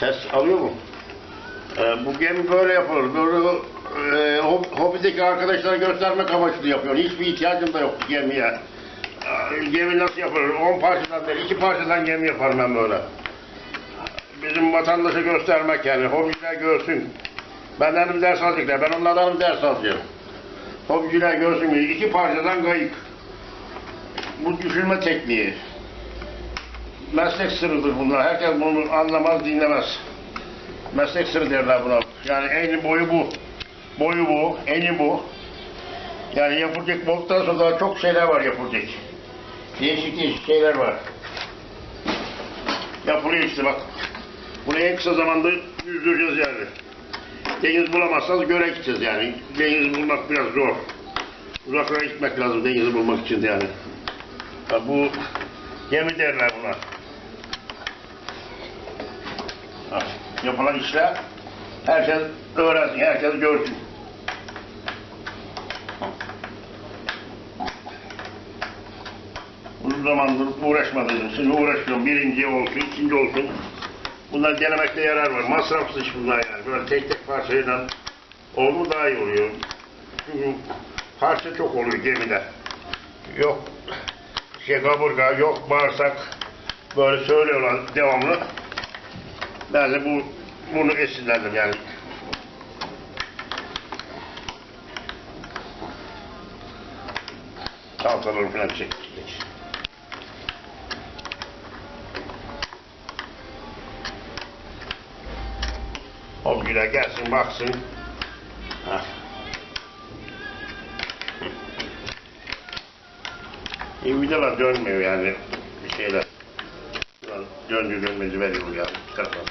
Ses alıyor mu? Ee, bu gemi böyle yapılır. Böyle e, hob- hobideki arkadaşlara göstermek amaçlı yapıyor. Hiçbir ihtiyacım da yok gemiye. Ee, Gemi nasıl yapılır? 10 parçadan değil, 2 parçadan gemi yaparım ben böyle. Bizim vatandaşa göstermek yani. Hobiciler görsün. Benden ders alacaklar. Ben onlardan ders alacağım. Hobiciler görsün. iki parçadan kayık. Bu düşürme tekniği. Meslek sırrıdır bunlar. Herkes bunu anlamaz, dinlemez. Meslek sırrı derler buna. Yani eni boyu bu. Boyu bu, eni bu. Yani yapılacak bolluktan sonra daha çok şeyler var yapılacak. Değişik değişik şeyler var. Yapılıyor işte bak. Bunu en kısa zamanda yüzdüreceğiz yani. Deniz bulamazsanız göle gideceğiz yani. Deniz bulmak biraz zor. Uzaklara gitmek lazım denizi bulmak için yani. Ha, bu gemi derler buna. Yapılan işler herkes öğrensin, herkes görsün. Uzun zamandır uğraşmadım. Şimdi uğraşıyorum. Birinci olsun, ikinci olsun. Bunlar denemekte yarar var. Masrafsız iş bunlar yani. Böyle tek tek parçayla oldu daha iyi oluyor. Çünkü parça çok oluyor gemide. Yok şey kaburga, yok bağırsak. Böyle söylüyorlar devamlı. Ben de bu bunu esinlendim yani. Tahtaları falan çektik. Hobgiler gelsin baksın. Hah. İyi vidalar dönmüyor yani bir şeyler. Döndü dönmedi veriyor yani. Çıkartmak.